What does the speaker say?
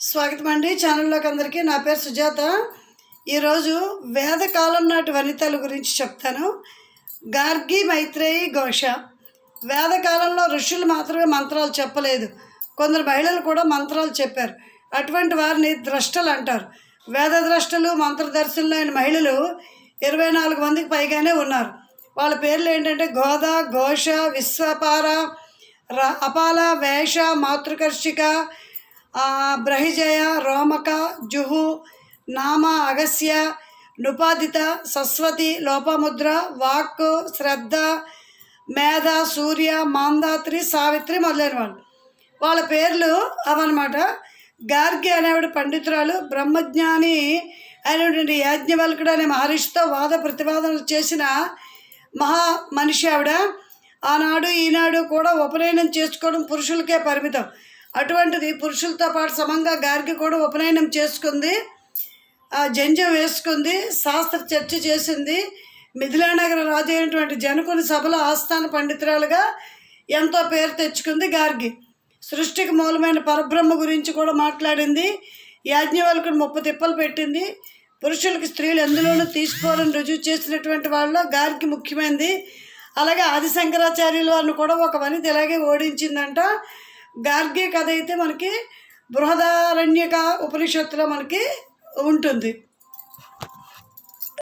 స్వాగతం అండి. ఛానల్లోకి అందరికీ నా పేరు సుజాత. ఈరోజు వేదకాలం నాటి వనితల గురించి చెప్తాను. గార్గి మైత్రేయి ఘోష. వేదకాలంలో ఋషులు మాత్రమే మంత్రాలు చెప్పలేదు. కొందరు మహిళలు కూడా మంత్రాలు చెప్పారు. అటువంటి వారిని ద్రష్టలు అంటారు. వేద ద్రష్టలు మంత్రదర్శులు అయిన మహిళలు ఇరవై నాలుగు మందికి పైగానే ఉన్నారు. వాళ్ళ పేర్లు ఏంటంటే గోద ఘోష విశ్వపార ర అపాల వేష మాతృకర్షిక బ్రహిజయ రోమక జుహు నామ అగస్య నుపాదిత సస్వతి లోపముద్ర వాక్ శ్రద్ధ మేధ సూర్య మాందాత్రి సావిత్రి మొదలైన వాళ్ళు వాళ్ళ పేర్లు అవన్నమాట. గార్గి అనేవాడు పండితురాలు బ్రహ్మజ్ఞాని అయినటువంటి యాజ్ఞవల్కుడు అనే మహర్షితో వాద ప్రతివాదనలు చేసిన మహా మనిషి ఆవిడ. ఆనాడు ఈనాడు కూడా ఉపనయనం చేసుకోవడం పురుషులకే పరిమితం. అటువంటిది పురుషులతో పాటు సమంగా గార్గి కూడా ఉపనయనం చేసుకుంది. ఆ జంజం వేసుకుంది శాస్త్ర చర్చ చేసింది. మిథిలానగర రాజు అయినటువంటి జనకుని సభలో ఆస్థాన పండితురాలుగా ఎంతో పేరు తెచ్చుకుంది గార్గి. సృష్టికి మూలమైన పరబ్రహ్మ గురించి కూడా మాట్లాడింది. యాజ్ఞవల్కుని ముప్పు తిప్పలు పెట్టింది. పురుషులకి స్త్రీలు ఎందులోనూ తీసుకోవాలని రుజువు చేసినటువంటి వాళ్ళలో గారికి ముఖ్యమైనది అలాగే ఆది శంకరాచార్యుల వారిని కూడా ఒక వనిత ఇలాగే ఓడించిందంట. గార్గే కథ అయితే మనకి బృహదారణ్యక ఉపనిషత్తులో మనకి ఉంటుంది.